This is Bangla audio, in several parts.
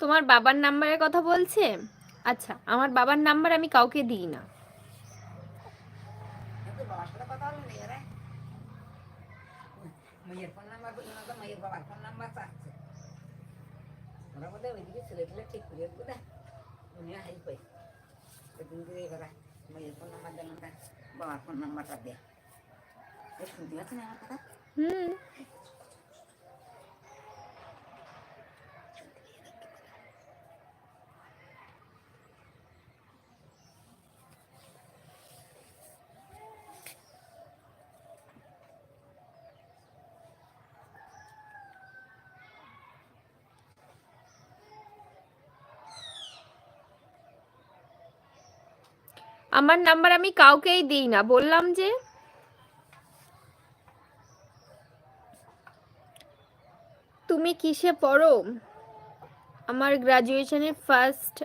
তোমার বাবার নাম্বারের কথা বলছে? আচ্ছা আমার বাবার নাম্বার আমি কাউকে দিই না। বাবার ফোন নাম্বারটা দে। শুনতে পাচ্ছি না আমার কথা? হুম। আমার নাম্বার আমি কাউকেই দিই না। বললাম যে তুমি কিসে পড়ো? আমার গ্রাজুয়েশনের ফার্স্ট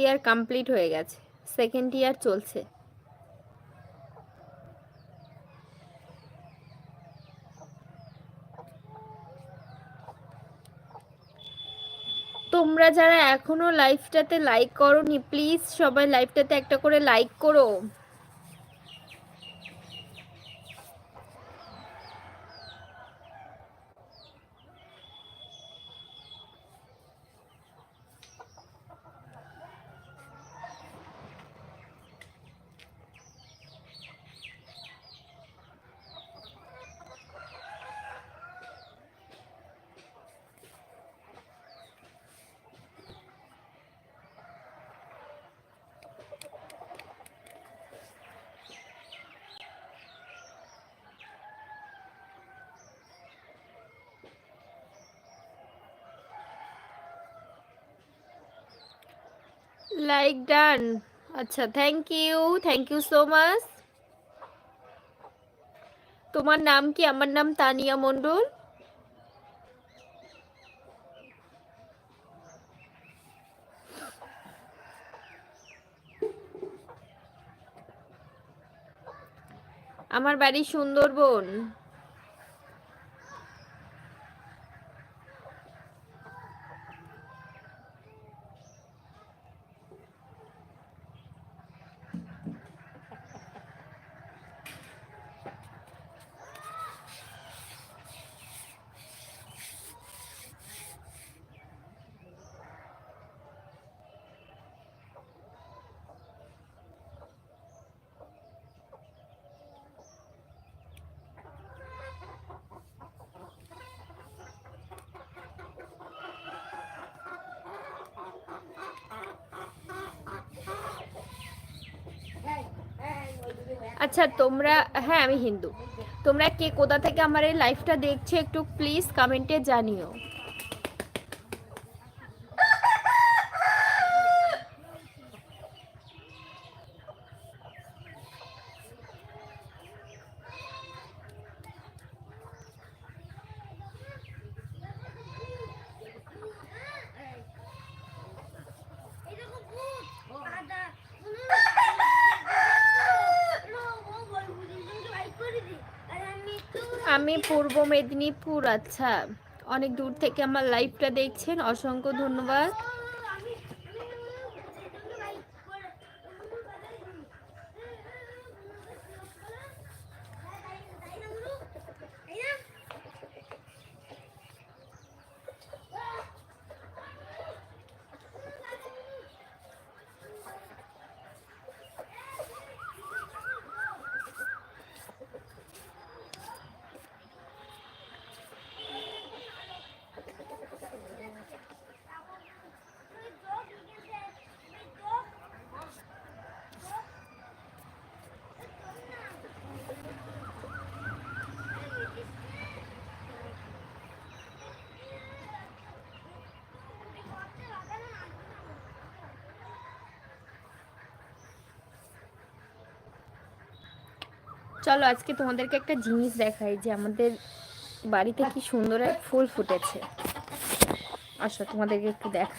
ইয়ার কমপ্লিট হয়ে গেছে। সেকেন্ড ইয়ার চলছে। তোমরা যারা এখনও লাইভটাতে লাইক করোনি প্লিজ সবাই লাইভটাতে একটা করে লাইক করো। লাইক ডান আচ্ছা thank you thank you so much তোমার নাম কি? আমার নাম তানিয়া মণ্ডল। আমার বাড়ি সুন্দরবন। আচ্ছা তোমরা হ্যাঁ আমি হিন্দু। তোমরা কে কোথা থেকে আমার এই লাইফটা দেখছে একটু প্লিজ কমেন্টে জানিও। আমি পূর্ব মেদিনীপুর আচ্ছা। অনেক দূর থেকে আমার লাইভটা দেখছেন অসংখ্য ধন্যবাদ। চলো আজকে তোমাদেরকে একটা জিনিস দেখাই যে আমাদের বাড়িতে কি সুন্দর এক ফুল ফুটেছে। আচ্ছা তোমাদেরকে একটু দেখ